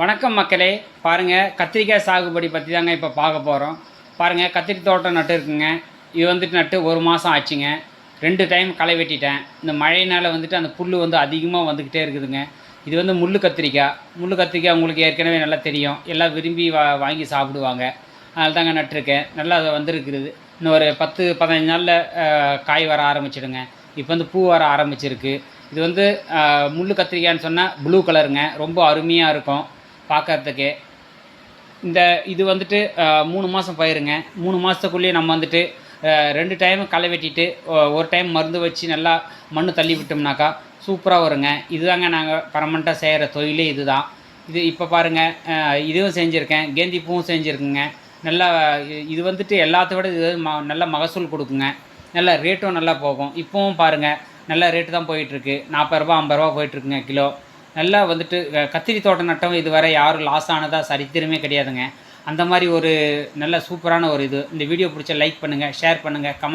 வணக்கம் மக்களே. பாருங்கள் கத்திரிக்காய் சாகுபடி பற்றி தாங்க இப்போ பார்க்க போகிறோம் பாருங்கள் கத்திரி தோட்டம் நட்டு இருக்குங்க. இது வந்துட்டு நட்டு ஒரு மாதம் ஆச்சுங்க. ரெண்டு டைம் களை வெட்டிட்டேன். இந்த மழையினால் வந்துட்டு அந்த புல் வந்து அதிகமாக வந்துக்கிட்டே இருக்குதுங்க. இது வந்து முள் கத்திரிக்காய். முள் கத்திரிக்காய் உங்களுக்கு ஏற்கனவே நல்லா தெரியும். எல்லாம் விரும்பி வா வாங்கி சாப்பிடுவாங்க. அதனால தாங்க நட்டிருக்கேன். நல்லா அது வந்துருக்குது. இன்னும் ஒரு பத்து பதினஞ்சு நாளில் காய் வர ஆரம்பிச்சிடுங்க. இப்போ வந்து பூ வர ஆரம்பிச்சிருக்கு. இது வந்து முள் கத்திரிக்காய்ன்னு சொன்னால் ப்ளூ கலருங்க ரொம்ப அருமையாக இருக்கும். பார்க்கறதுக்கு. இந்த இது வந்துட்டு மூணு மாதம் பயிருங்க. மூணு மாதத்துக்குள்ளேயே நம்ம வந்துட்டு ரெண்டு டைம் களை வெட்டிட்டு ஒரு டைம் மருந்து வச்சு நல்லா மண் தள்ளி விட்டோம்னாக்கா சூப்பராக வருங்க. இதுதாங்க நாங்கள் பரமண்ட்டாக செய்கிற தொழிலே இதுதான். இது இப்போ பாருங்கள் இதுவும் செஞ்சுருக்கேன். கேந்தி பூவும் செஞ்சுருக்குங்க. நல்லா இது வந்துட்டு எல்லாத்த விட இது ம நல்ல மகசூல் கொடுக்குங்க. நல்ல ரேட்டும் நல்லா போகும். இப்போவும் பாருங்கள் நல்ல ரேட்டு தான் போயிட்டுருக்கு நாற்பது ரூபா ஐம்பது ரூபா போயிட்டுருக்குங்க கிலோ. நல்லா வந்துட்டு கத்திரி தோட்டம் நட்டம் இதுவரை யாரும் லாஸ் ஆனதாக சரித்திரமே கிடையாதுங்க. அந்த மாதிரி ஒரு நல்ல சூப்பரான ஒரு இது. இந்த வீடியோ பிடிச்ச லைக் பண்ணுங்கள் ஷேர் பண்ணுங்கள் கமெண்ட்